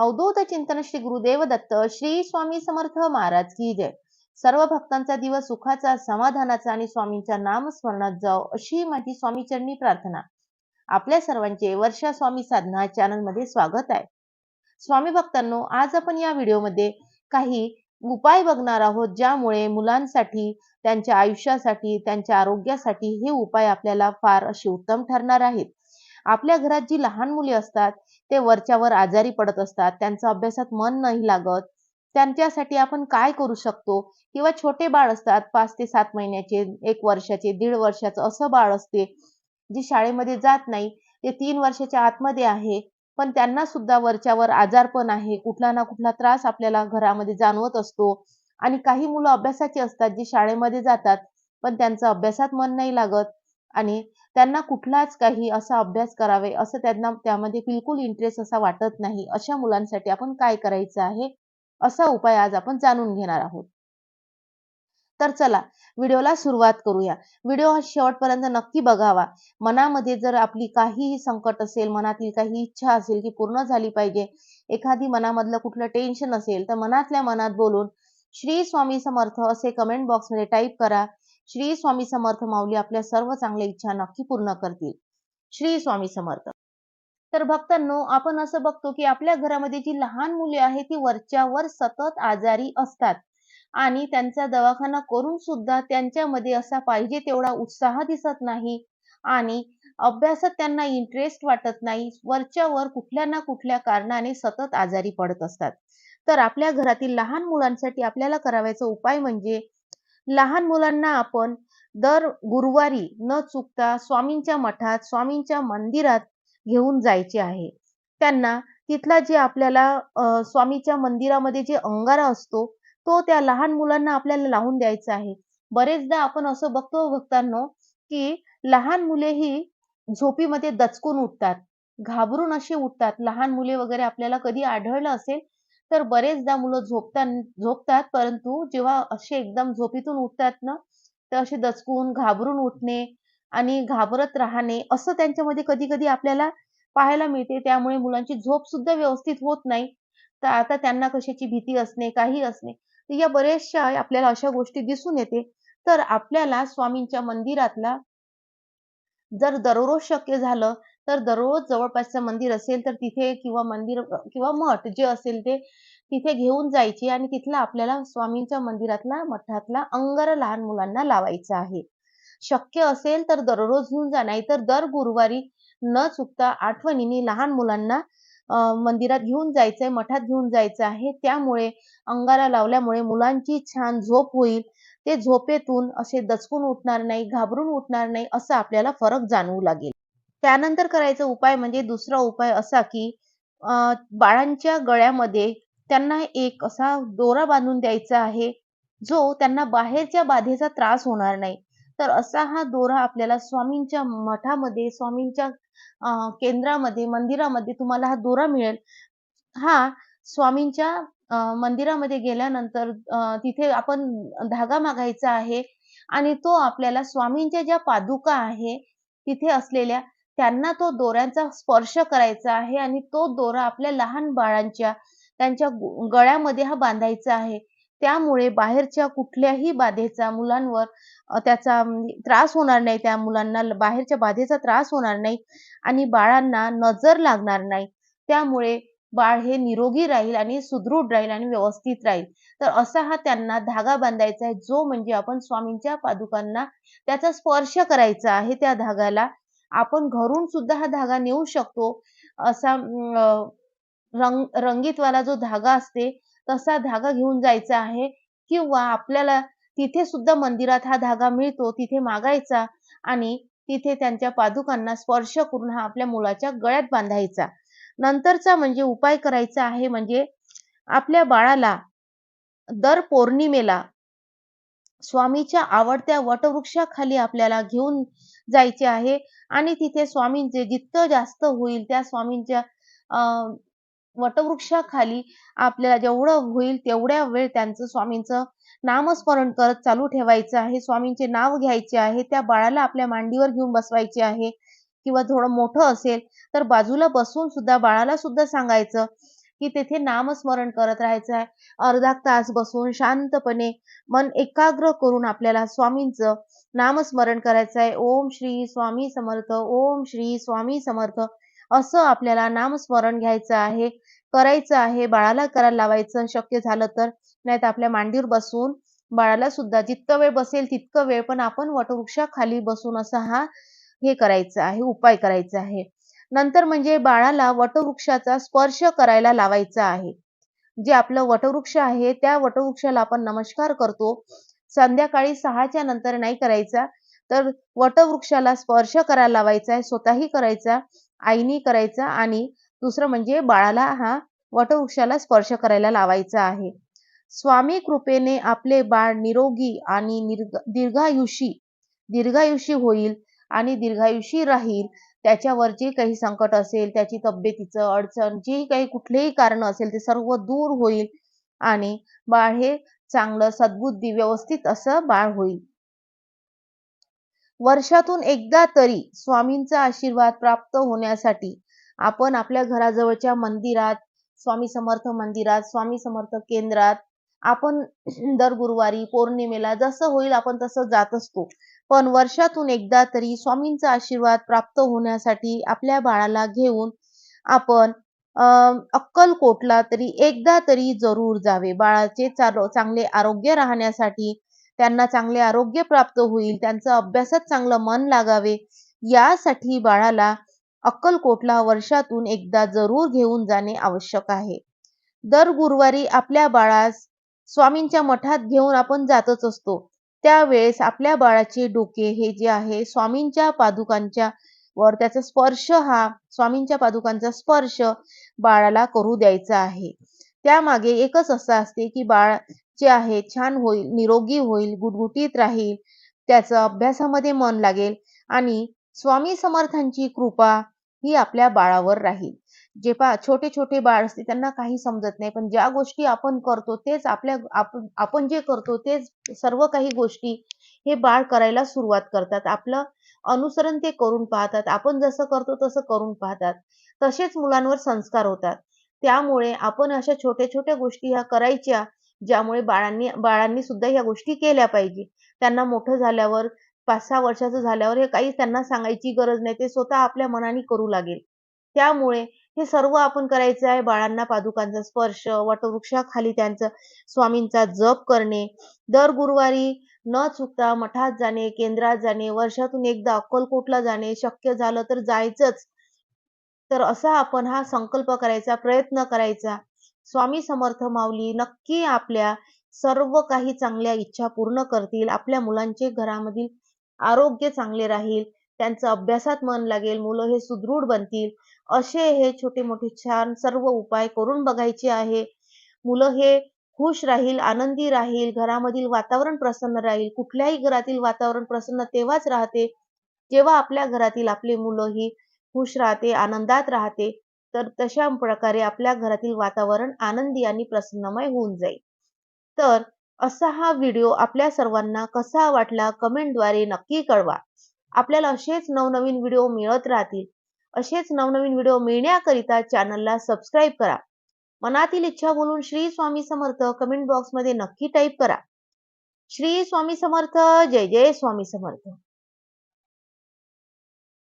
अवधूत चिंतन श्री गुरुदेव दत्त श्री स्वामी समर्थ महाराज की जय. सर्व भक्तांचा दिवस सुखाचा समाधानाचा आणि स्वामींच्या नामस्मरणात जाओ अशी माझी स्वामी चरणी प्रार्थना. आपल्या सर्वांचे वर्षा स्वामी साधना चॅनलमध्ये स्वागत आहे. स्वामी भक्तांनो आज आपण या व्हिडिओमध्ये काही उपाय बघणार आहोत ज्यामुळे मुलांसाठी त्यांच्या आयुष्यासाठी त्यांच्या आरोग्यासाठी हे उपाय आपल्याला फार असे उत्तम ठरणार आहेत. आपल्या घरात जी लहान मुले असतात ते वरच्यावर आजारी पडत असतात त्यांचा अभ्यासात मन नाही लागत त्यांच्यासाठी आपण काय करू शकतो? किंवा छोटे बाळ असतात पाच ते सात महिन्याचे एक वर्षाचे दीड वर्षाचं असं बाळ असते जे शाळेमध्ये जात नाही ते तीन वर्षाच्या आतमध्ये आहे पण त्यांना सुद्धा वरच्यावर आजारपण आहे कुठला ना कुठला त्रास आपल्याला घरामध्ये जाणवत असतो. आणि काही मुलं अभ्यासाची असतात जी शाळेमध्ये जातात पण त्यांचं अभ्यासात मन नाही लागत आणि त्यांना कुठलाच काही असा अभ्यास करावे असं त्यांना त्यामध्ये बिलकुल इंटरेस्ट असा वाटत नाही. अशा मुलांसाठी आपण काय करायचं आहे? असा उपाय आज आपण जाणून घेणार आहोत. तर चला व्हिडिओला सुरुवात करूया. व्हिडिओ हा शेवटपर्यंत नक्की बघावा. मनामध्ये जर आपली काहीही संकट असेल मनातील काही इच्छा असेल की पूर्ण झाली पाहिजे एखादी मनामधलं कुठलं टेन्शन असेल तर मनातल्या मनात बोलून श्री स्वामी समर्थ असे कमेंट बॉक्समध्ये टाईप करा. श्री स्वामी समर्थ माऊली आपल्या सर्व चांगल्या इच्छा नक्की पूर्ण करतील. श्री स्वामी समर्थ. तर भक्तांनो आपण असं बघतो की आपल्या घरामध्ये जी लहान मुले आहेत ती वरच्यावर सतत आजारी असतात. आणि त्यांचा दवाखाना करून सुद्धा त्यांच्यामध्ये असा पाहिजे तेवढा उत्साह दिसत नाही. आणि अभ्यासात त्यांना इंटरेस्ट वाटत नाही. वरच्या वर कुठल्या ना कुठल्या कारणाने सतत आजारी पडत असतात. तर आपल्या घरातील लहान मुलांसाठी आपल्याला करावायचा उपाय म्हणजे लहान मुलांना आपण दर गुरुवारी न चुकता स्वामींच्या मठात स्वामींच्या मंदिरात घेऊन जायचे आहे. त्यांना तिथला जे आपल्याला स्वामीच्या मंदिरामध्ये जे अंगारा असतो तो त्या लहान मुलांना आपल्याला लावून द्यायचा आहे. बरेचदा आपण असं बघतो भक्तांनो की लहान मुले ही झोपीमध्ये दचकून उठतात. घाबरून असे उठतात. लहान मुले वगैरे आपल्याला कधी आढळलं असेल तर बरेचदा मुलं झोपतात झोपतात परंतु जेव्हा असे एकदम झोपीतून उठतात ना तर असे दचकून घाबरून उठणे आणि घाबरत राहणे असं त्यांच्यामध्ये कधी कधी आपल्याला पाहायला मिळते. त्यामुळे मुलांची झोप सुद्धा व्यवस्थित होत नाही. तर आता त्यांना कशाची भीती असणे काही असणे तर या बऱ्याचशा आपल्याला अशा गोष्टी दिसून येते. तर आपल्याला स्वामींच्या मंदिरातला जर दररोज शक्य झालं तर दररोज जवळपासचं मंदिर असेल तर तिथे किंवा मंदिर किंवा मठ जे असेल ते तिथे घेऊन जायचे आणि तिथला आपल्याला स्वामींच्या मंदिरातला मठातला अंगारा लहान मुलांना लावायचा आहे. शक्य असेल तर दररोज घेऊन जा नाही तर दर गुरुवारी न चुकता आठवणीने लहान मुलांना मंदिरात घेऊन जायचंय मठात घेऊन जायचं आहे. त्यामुळे अंगारा लावल्यामुळे मुलांची छान झोप होईल. ते झोपेतून असे दचकून उठणार नाही घाबरून उठणार नाही असं आपल्याला फरक जाणवू लागेल. त्यानंतर करायचा उपाय म्हणजे दुसरा उपाय असा की बाळांच्या गळ्यामध्ये त्यांना एक असा दोरा बांधून द्यायचा आहे जो त्यांना बाहेरच्या बाधेचा त्रास होणार नाही. तर असा हा दोरा आपल्याला स्वामींच्या मठामध्ये स्वामींच्या केंद्रामध्ये मंदिरामध्ये तुम्हाला हा दोरा मिळेल. हा स्वामींच्या मंदिरामध्ये गेल्यानंतर तिथे आपण धागा मागायचा आहे आणि तो आपल्याला स्वामींच्या ज्या पादुका आहे तिथे असलेल्या त्यांना तो दोऱ्यांचा स्पर्श करायचा आहे आणि तो दोरा आपल्या लहान बाळांच्या त्यांच्या गळ्यामध्ये हा बांधायचा आहे. त्यामुळे बाहेरच्या कुठल्याही बाधेचा मुलांवर त्याचा त्रास होणार नाही. त्या मुलांना बाहेरच्या बाधेचा त्रास होणार नाही आणि बाळांना नजर लागणार नाही. त्यामुळे बाळ हे निरोगी राहील आणि सुदृढ राहील आणि व्यवस्थित राहील. तर असा हा त्यांना धागा बांधायचा आहे. जो म्हणजे आपण स्वामींच्या पादुकांना त्याचा स्पर्श करायचा आहे त्या धागाला. आपण घरून सुद्धा हा धागा नेऊ शकतो. असा रंग रंगीतवाला जो धागा असते तसा धागा घेऊन जायचा आहे. किंवा आपल्याला तिथे सुद्धा मंदिरात हा धागा मिळतो तिथे मागायचा आणि तिथे त्यांच्या पादुकांना स्पर्श करून हा आपल्या मुलाच्या गळ्यात बांधायचा. नंतरचा म्हणजे उपाय करायचा आहे म्हणजे आपल्या बाळाला दर पौर्णिमेला स्वामीच्या आवडत्या वटवृक्षाखाली आपल्याला घेऊन जायचे आहे. आणि तिथे स्वामींचे जितकं जास्त होईल त्या स्वामींच्या वटवृक्षाखाली आपल्याला जेवढं होईल तेवढ्या वेळ त्यांचं स्वामींचं नामस्मरण करत चालू ठेवायचं आहे. स्वामींचे नाव घ्यायचे आहे. त्या बाळाला आपल्या मांडीवर घेऊन बसवायचे आहे. किंवा थोडं मोठं असेल तर बाजूला बसून सुद्धा बाळाला सुद्धा सांगायचं की तेथे नामस्मरण करत राहायचं आहे अर्धा तास बसून शांतपणे मन एकाग्र करून आपल्याला स्वामींचं नामस्मरण करायचं आहे ओम श्री स्वामी समर्थ ओम श्री स्वामी समर्थ. असं आपल्याला नामस्मरण घ्यायचं आहे करायचं आहे. बाळाला करायला लावायचं शक्य झालं तर. नाहीतर आपल्या मांडीवर बसून बाळाला सुद्धा जितकं वेळ बसेल तितकं वेळ पण आपण वटवृक्षाखाली बसून असा हा हे करायचं आहे उपाय करायचा आहे. नंतर म्हणजे बाळाला वटवृक्षाचा स्पर्श करायला लावायचा आहे. जे आपलं वटवृक्ष आहे त्या वटवृक्षाला आपण नमस्कार करतो. संध्याकाळी सहाच्या नंतर नाही करायचा तर वटवृक्षाला स्पर्श करायला लावायचा आहे स्वतःही करायचा आईनी करायचा आणि दुसरं म्हणजे बाळाला हा वटवृक्षाला स्पर्श करायला लावायचा आहे. स्वामी कृपेने आपले बाळ निरोगी आणि निर्ग दीर्घायुषी दीर्घायुषी होईल आणि दीर्घायुषी राहील त्याच्यावर जे काही संकट असेल त्याची तब्येतीचं अडचण जे काही कुठलेही कारण असेल ते सर्व दूर होईल आणि बाळ हे चांगलं सद्बुद्धी व्यवस्थित असं बाळ होईल. वर्षातून एकदा तरी स्वामींचा आशीर्वाद प्राप्त होण्यासाठी आपण आपल्या घराजवळच्या मंदिरात स्वामी समर्थ मंदिरात स्वामी समर्थ केंद्रात आपण दर गुरुवारी पौर्णिमेला जसं होईल आपण तसं जात असतो. पण वर्षातून एकदा तरी स्वामींचा आशीर्वाद प्राप्त होण्यासाठी आपल्या बाळाला घेऊन आपण अक्कलकोटला तरी एकदा तरी जरूर जावे. बाळाचे चांगले आरोग्य राहण्यासाठी त्यांना चांगले आरोग्य प्राप्त होईल त्यांचं अभ्यासात चांगलं मन लागावे यासाठी बाळाला अक्कलकोटला वर्षातून एकदा जरूर घेऊन जाणे आवश्यक आहे. दर गुरुवारी आपल्या बाळास स्वामींच्या मठात घेऊन आपण जातच असतो. त्यावेळेस आपल्या बाळाचे डोके हे जे आहे स्वामींच्या पादुकांच्या वर त्याचा स्पर्श हा स्वामींच्या पादुकांचा स्पर्श बाळाला करू द्यायचा आहे. त्यामागे एकच असं असते की बाळ जे आहे छान होईल निरोगी होईल गुटगुटीत राहील त्याचं अभ्यासामध्ये मन लागेल आणि स्वामी समर्थांची कृपा ही आपल्या बाळावर राहील. जे पा छोटे छोटे बाळ असते त्यांना काही समजत नाही. पण ज्या गोष्टी आपण करतो तेच आपल्या आपण आपण जे करतो तेच सर्व काही गोष्टी हे बाळ करायला सुरुवात करतात. आपलं अनुसरण ते करून पाहतात. आपण जसं करतो तसं करून पाहतात. तसेच मुलांवर संस्कार होतात. त्यामुळे आपण अशा छोट्या छोट्या गोष्टी ह्या करायच्या ज्यामुळे बाळांनी बाळांनी सुद्धा ह्या गोष्टी केल्या पाहिजे. त्यांना मोठं झाल्यावर पाच सहा वर्षाचं झाल्यावर हे काही त्यांना सांगायची गरज नाही. ते स्वतः आपल्या मनाने करू लागेल. त्यामुळे हे सर्व आपण करायचं आहे. बाळांना पादुकांचा स्पर्श वटवृक्षाखाली त्यांचं स्वामींचा जप करणे. दर गुरुवारी न चुकता मठात जाणे केंद्रात जाणे वर्षातून एकदा अक्कलकोटला जाणे शक्य झालं तर जायचंच. तर असा आपण हा संकल्प करायचा प्रयत्न करायचा. स्वामी समर्थ माऊली नक्की आपल्या सर्व काही चांगल्या इच्छा पूर्ण करतील. आपल्या मुलांचे घरामधील आरोग्य चांगले राहील. त्यांचं अभ्यासात मन लागेल. मुलं हे सुदृढ बनतील. असे हे छोटे मोठे छान सर्व उपाय करून बघायचे आहे. मुलं हे खुश राहील आनंदी राहील घरामधील वातावरण प्रसन्न राहील. कुठल्याही घरातील वातावरण प्रसन्न तेव्हाच राहते जेव्हा आपल्या घरातील आपली मुलं ही खुश राहते आनंदात राहते तर तशा प्रकारे आपल्या घरातील वातावरण आनंदी आणि प्रसन्नमय होऊन जाईल. तर असा हा व्हिडिओ आपल्या सर्वांना कसा वाटला कमेंटद्वारे नक्की कळवा. आपल्याला असेच नवनवीन व्हिडिओ मिळत राहतील. असेच नवनवीन व्हिडिओ मिळण्याकरिता चॅनलला सबस्क्राईब करा. मनातील इच्छा बोलून श्री स्वामी समर्थ कमेंट बॉक्समध्ये नक्की टाईप करा. श्री स्वामी समर्थ जय जय स्वामी समर्थ.